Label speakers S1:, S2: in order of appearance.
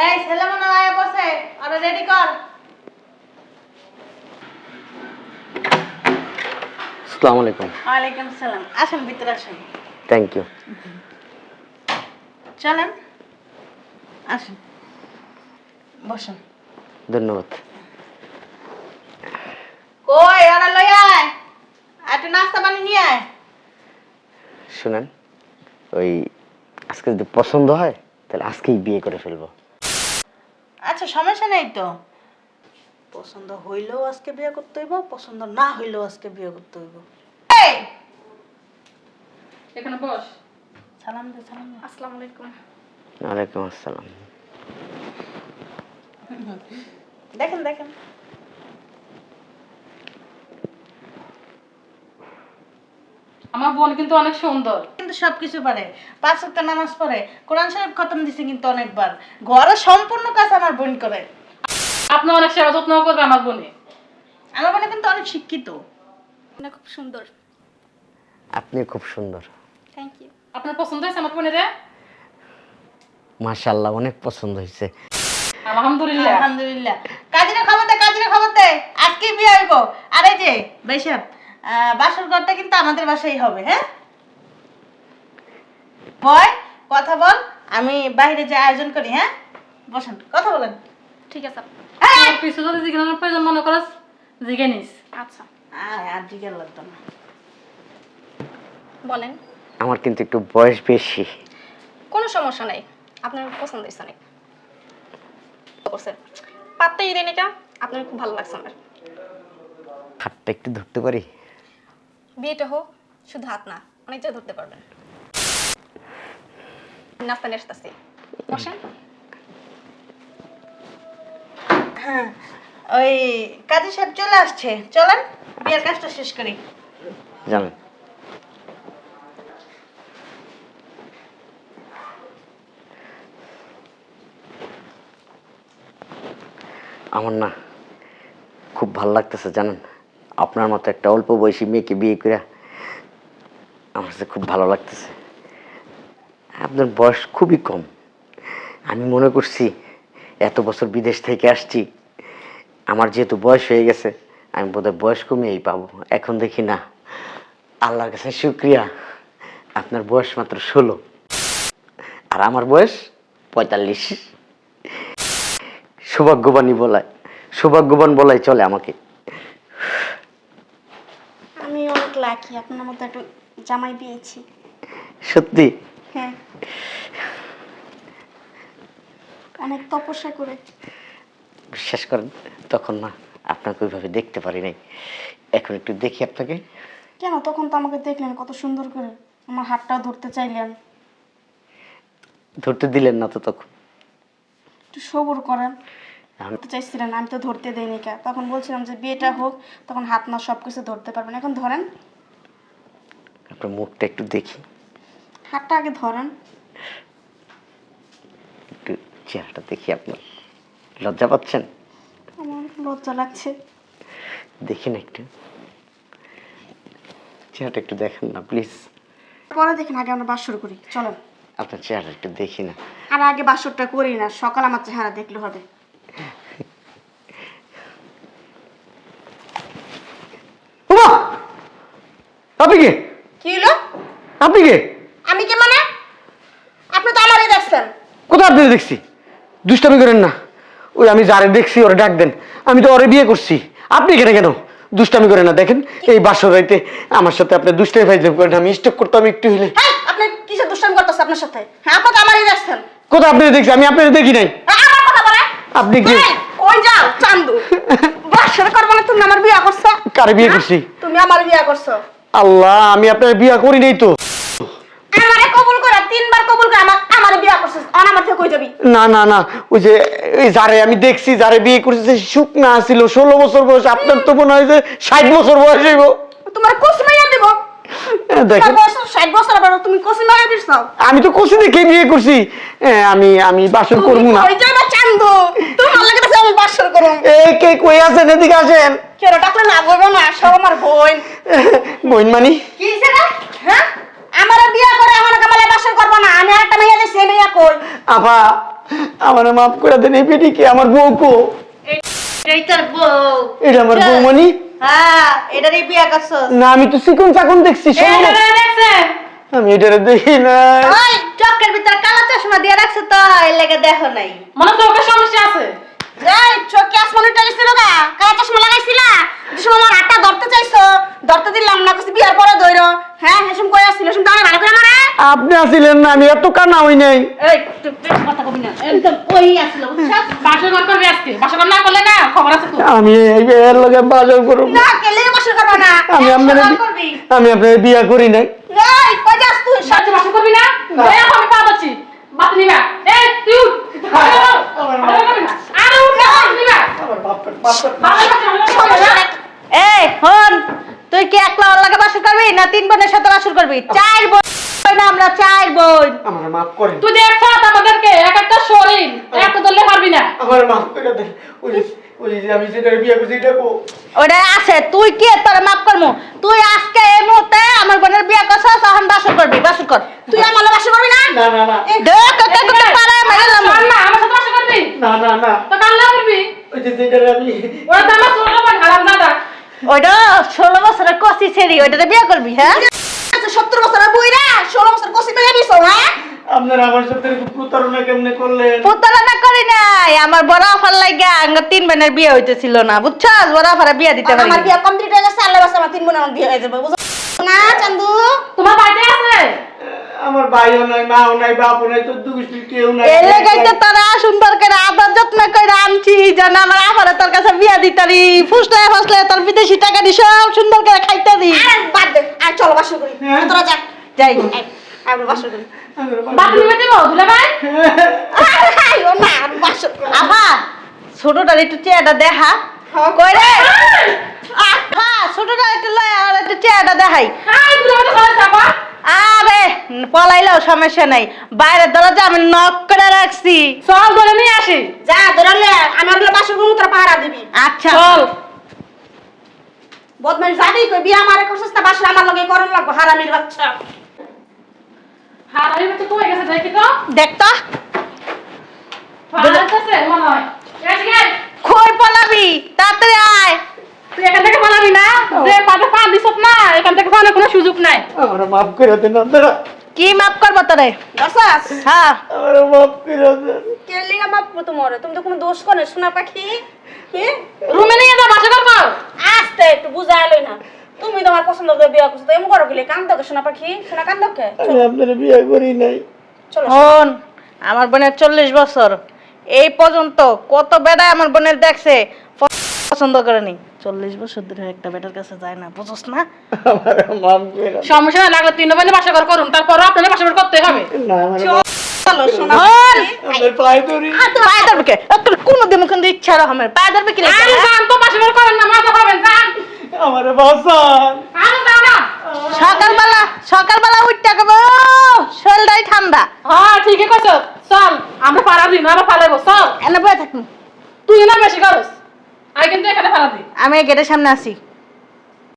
S1: এই ছেলে মনে হয় বসে। আরে রেডি কর।
S2: আসসালামু আলাইকুম।
S1: ওয়ালাইকুম সালাম। আসেন ভিতরে আসেন।
S2: থ্যাংক ইউ
S1: চলেন। আসেন। বসেন।
S2: ধন্যবাদ।
S1: কই লই আয়। একটু নাস্তা পানি নিয়ে আয়।
S2: শুনেন ওই আজকে যদি পছন্দ হয় তাহলে আজকেই বিয়ে করে ফেলব।
S1: আচ্ছা সমস্যা নেই তো। পছন্দ হইলেও আজকে বিয়ে করতে হইব পছন্দ না হইলেও আজকে বিয়ে করতে হইব। এই!
S3: এখানে বস।
S1: সালাম দে সালাম দে।
S3: আসসালামু আলাইকুম।
S2: ওয়ালাইকুম আসসালাম।
S1: দেখেন দেখেন।
S3: আমার বোন কিন্তু অনেক সুন্দর।
S1: কিন্তু সবকিছু পারে। পাঁচ ওয়াক্ত নামাজ পড়ে। কোরআন শরীফ খতম দিছে কিন্তু অনেকবার। ঘরে সম্পূর্ণ কাজ আমার বোন করে।
S3: আপনি অনেক সেবা যত্ন করবে আমার বোনে।
S1: আমার বোন কিন্তু অনেক শিক্ষিত।
S4: না খুব সুন্দর।
S2: আপনি খুব সুন্দর।
S4: থ্যাংক ইউ
S3: আপনার পছন্দ হয়েছে আমার বোনের?
S2: মাশাল্লাহ অনেক পছন্দ হয়েছে।
S3: আলহামদুলিল্লাহ।
S1: আলহামদুলিল্লাহ। কাজিরা খবর দে কাজিরা খবর দে আজকে বিয়ে হইব। আর যে বেশাব বাসর ঘরটা কিন্তু আমাদের বাসায় হবে হ্যাঁ? বয় কথা বল আমি বাইরে যে আয়োজন করি হ্যাঁ? বসেন কথা বলেন।
S4: ঠিক আছে।
S3: পিছু যদি জিজ্ঞাসার প্রয়োজন মনে করস জিগে নিস।
S4: আচ্ছা।
S1: আর জিজ্ঞাসা লাগতো না।
S4: বলেন।
S2: আমার কিন্তু একটু বয়স বেশি।
S4: কোনো সমস্যা নেই। আপনার পছন্দ হয়েছে অনেক। করছেন। পাত্তাই দেন এটা। আপনার খুব ভালো লাগছে আমার।
S2: হাতটা একটু ধরতে পারি?
S4: বিয়েটা হোক শুধু হাত না অনেক জায়গায় ধরতে পারবেন। নাস্তা নিয়ে আসতেছি বসেন
S1: ওই কাজী সাহেব চলে আসছে। চলেন বিয়ের কাজটা শেষ করি।
S2: জানেন আমার না খুব ভালো লাগতেছে জানেন? আপনার মতো একটা অল্প বয়সী মেয়েকে বিয়ে করে আমার কাছে খুব ভালো লাগতেছে। আপনার বয়স খুবই কম। আমি মনে করছি এত বছর বিদেশ থেকে আসছি আমার যেহেতু বয়স হয়ে গেছে আমি বোধহয় বয়স কমিয়েই পাবো। এখন দেখি না আল্লাহর কাছে শুক্রিয়া আপনার বয়স মাত্র ষোলো। আর আমার বয়স পঁয়তাল্লিশ। সৌভাগ্যবানই বলায় সৌভাগ্যবান বলাই চলে আমাকে।
S4: আমি অনেক লাকি আপনার মতো একটু জামাই পেয়েছি।
S2: সত্যি?
S4: হ্যাঁ। অনেক তপস্যা করে
S2: বিশ্বাস করেন তখন না আপনাকে ওইভাবে দেখতে পারি নাই। এখন একটু দেখি আপনাকে।
S4: কেন? তখন তো আমাকে দেখলেন কত সুন্দর করে। আমার হাতটাও ধরতে চাইলেন।
S2: ধরতে দিলেন না তো তখন।
S4: একটু সবর করেন।
S2: আমি
S4: ধরতে চাইছিলেন আমি তো ধরতে দেইনি কা। তখন বলছিলাম যে বিয়েটা হোক তখন হাত না সব কিছু ধরতে পারবেন। এখন ধরেন।
S2: আপনার মুখটা একটু দেখি।
S4: হাতটা আগে ধরেন।
S2: একটু চেহারাটা দেখি আপনার লজ্জা পাচ্ছেন?
S4: আমার লজ্জা লাগছে।
S2: দেখি না একটু। চেহারাটা একটু দেখেন না প্লিজ
S4: পরে দেখেন আগে আমরা বাস শুরু করি। চলেন।
S2: আপনার চেহারা একটু দেখি না।
S4: আর আগে বাসরটা করি না সকাল আমার চেহারা দেখলে হবে!
S2: আপনি কে?
S4: কি হলো?
S2: আপনি কে
S4: আমি কি মানে আপনি তো আমারই দেখছেন
S2: কোথায় আপনি দেখছি। দুষ্টামি করেন না। ওই আমি যারে দেখছি ওরে ডাক দেন। আমি তো ওরে বিয়ে করছি। আপনি এখানে কেন? দুষ্টামি করেন না। দেখেন এই বাসর রাইতে আমার সাথে আপনি দুষ্টামি ফাইজলাম করেন আমি স্টক করতাম একটু
S4: হ্যাঁ আপনি কিসের দুষ্টামি করতেছে আপনার সাথে? হ্যাঁ আপনি আমারই দেখছেন
S2: কোথায় আপনি দেখছি? আমি আপনার দেখি নাই।
S4: হ্যাঁ, আমার কথা বলে।
S2: আপনি কি
S4: কই যাও চান্দু। বাসর করব না তুমি আমার বিয়া করছ?
S2: কারে বিয়ে করছি?
S4: তুমি আমার বিয়া করছ।
S2: আল্লাহ আমি আপনার বিয়ে করি নাই তো।
S4: আমারে কবুল তিনবার কবুল করে আমার আমার বিয়া করছ আর আমার থেকে কই যাবি?
S2: না না না ওই যে এই যারে আমি দেখছি যারে বিয়ে করছে সে শুকনা ছিল ষোলো বছর বয়স আপনার তো মনে হয় যে ষাট বছর বয়স হইব।
S4: তোমার মাইয়া দেব।
S2: আমি তো দেখে বিয়ে করছি। আমি আমি বাসন করব না। কে কই আছেন এদিকে আসেন?
S4: কেন ডাকলে না বলব না সব আমার বোন।
S2: মানি?
S4: কি হ্যাঁ? আমার বিয়া করে এখন কামালে বাসর করব না আমি আরেকটা মাইয়া যে সে মাইয়া কই?
S2: আপা আমার মাফ করে দেন এই বেটি কি আমার বউ কো?
S1: এই তোর বউ।
S2: এটা আমার বৌমণি
S1: হ্যাঁ এটারই বিয়া করছস।
S2: না আমি তো চাকন দেখছি
S3: এই দেখছেন?
S2: আমি এটারে দেখি না।
S1: ওই চক্কের ভিতর কালো চশমা দিয়ে রাখছো তো এর লেগে দেখো নাই।
S3: মনে হচ্ছে ওকে সমস্যা আছে।
S1: এই চোখে আসমানে কালো চশমা লাগাইছিলা সময় আমার হাতটা ধরতে চাইছো ধরতে দিলাম না কিছু বিয়ার পরে ধইরো হ্যাঁ হেসুম কই আসছিল হেসুম দাঁড়া ভালো করে মারে
S2: আপনি আসিলেন না আমি এত কানা হই নাই।
S1: এই তুই কথা কবি না। একদম বুঝছস?
S3: বাসর ঘর করবি আজকে। বাসর না করলে না খবর আছে তো
S2: আমি এই এর লগে বাজার করব।
S1: না কেলে বসে করবা না।
S2: আমি আপনার আমি আপনার বিয়া করি নাই।
S1: এই কই যাস তুই?
S3: সাথে বাসর করবি না? এই আমি পা বাত নিবা। এই তুই উঠ। না আরে উঠ না নিবা।
S1: এই হন। তুই কি একলা ওর লাগে বাসর করবি না তিন বোনের সাথে বাসর করবি? চার বোন আমরা চার বোন।
S2: আমার মাফ করেন।
S3: তুই দেখছ আমাদেরকে এক একটা শরীর একটা ধরলে পারবি না।
S2: আমার মাফ করে দেন। ওই ওই আমি যেটা বিয়া করছি এটা কো
S1: ওটা আছে তুই কি তোর মাফ করমু? তুই আজকে এই মুহূর্তে আমার বোনের বিয়া করছস তখন বাসর করবি বাসর কর। তুই আমার বাসর করবি না?
S2: না না না।
S1: দেখ কত কত পারে
S3: না আমার সাথে বাসর করবি?
S2: না না না।
S3: তো কাল্লা করবি?
S2: ওই যে যেটা আমি
S3: তো আমার ছোট বোন হারাম দাদা
S1: ওইটা ষোলো বছরের কষি ছেড়ি ওইটাতে বিয়া করবি হ্যাঁ? সত্তর বছরের বইরা? ষোলো বছর কষি পেয়ে দিছো হ্যাঁ?
S2: আপনারা আমার সাথে প্রতারণা কেমনে করলেন?
S1: প্রতারণা করি নাই। আমার বড় অফার লাগে আঙ্গ তিন বোনের বিয়ে হইতেছিল না বুঝছস? বড় বিয়ে দিতে পারি
S5: আমার বিয়ে কমপ্লিট হয়ে গেছে আল্লাহ বাসা আমার তিন বোন আমার বিয়ে হয়ে যাবে না চান্দু।
S3: তোমার বাড়িতে আছে?
S2: আমার ভাইও নাই মাও নাই বাপও নাই কেউ নাই।
S1: এর লেগেই তো তোরা সুন্দর করে আদর যত্ন করে আনছি যেন আমার আফারে তোর কাছে বিয়া দিতারি ফুসলে ফুসলে তোর বিদেশি টাকা দি সব সুন্দর করে খাইতে দি।
S5: আরে বাদ দে। আর চলো করি
S2: হ্যাঁ?
S5: তোরা যা।
S1: যাই
S5: আমরা করি
S3: দুলা ভাই?
S5: ও না
S1: ছোটটার একটু চেয়ারটা দেখা। কই রে? আফা ছোটটার একটু লয় আর একটু চেয়ারটা দেখাই।
S3: হাই দুলা ভাই যাবা।
S1: আরে পলাইলেও সমস্যা নাই। বাইরের দরজা আমি নক করে রাখছি।
S3: চল ধরে নিয়ে আসি।
S5: যা ধরালে আমার হলো বাসর তোরা পাহারা দিবি।
S1: আচ্ছা।
S3: চল।
S5: বদমাইশ যাবি কই বিয়ে আমারে করছিস তা বাসর আমার লগে করন লাগবো হারামির বাচ্চা।
S3: হার আমি তো কই গেছে দেখি তো।
S1: দেখ তো।
S3: ভালো আছে মনে হয় এসে গে
S1: কই পলাবি তাড়াতাড়ি আয়
S3: তুই এখান থেকে পালাবি না যে পাতে পা দিছত না পালানোর কোনো সুযোগ নাই।
S2: আমার মাফ করে দেন আপনারা।
S1: কি মাফ করব তোরে?
S5: দশাস।
S1: হ্যাঁ।
S2: আমার মাফ করে দেন।
S5: কেলিগা মাপ তোমার? তুমি তো কোনো দোষ করে সোনা পাখি। কি?
S3: রুমে নিয়ে যা বাসা করব
S5: আস্তে একটু বুঝাই লই না। তুমি তোমার পছন্দ করে বিয়ে করছ তো এমন করো গেলে কান দকে সোনা পাখি? সোনা কান দকে
S2: আমি আপনার বিয়ে করি নাই।
S5: চলো।
S1: হন আমার বোনের চল্লিশ বছর। এই পর্যন্ত কত বেড়ায় আমার বোনের দেখছে। পছন্দ করেনি। চল্লিশ বছর ধরে একটা বেটার কাছে যায় না বুঝছ না।
S3: সমস্যা না লাগলে তিন বোনে বাসা ঘর করুন তারপর আপনাদের বাসা ঘর করতে হবে।
S1: ইচ্ছা রকমের পায়ে ধরবে হ্যাঁ? সকালবেলা সকালবেলা উঠতে গেবো শরীরটাই ঠান্ডা।
S3: হ্যাঁ ঠিকই কইছ। চল আমরা না আমরা পালাইবো চল।
S1: এনে বয়ে থাকুন
S3: তুই না বেশি করস।
S1: আমি গেটের সামনে আছি।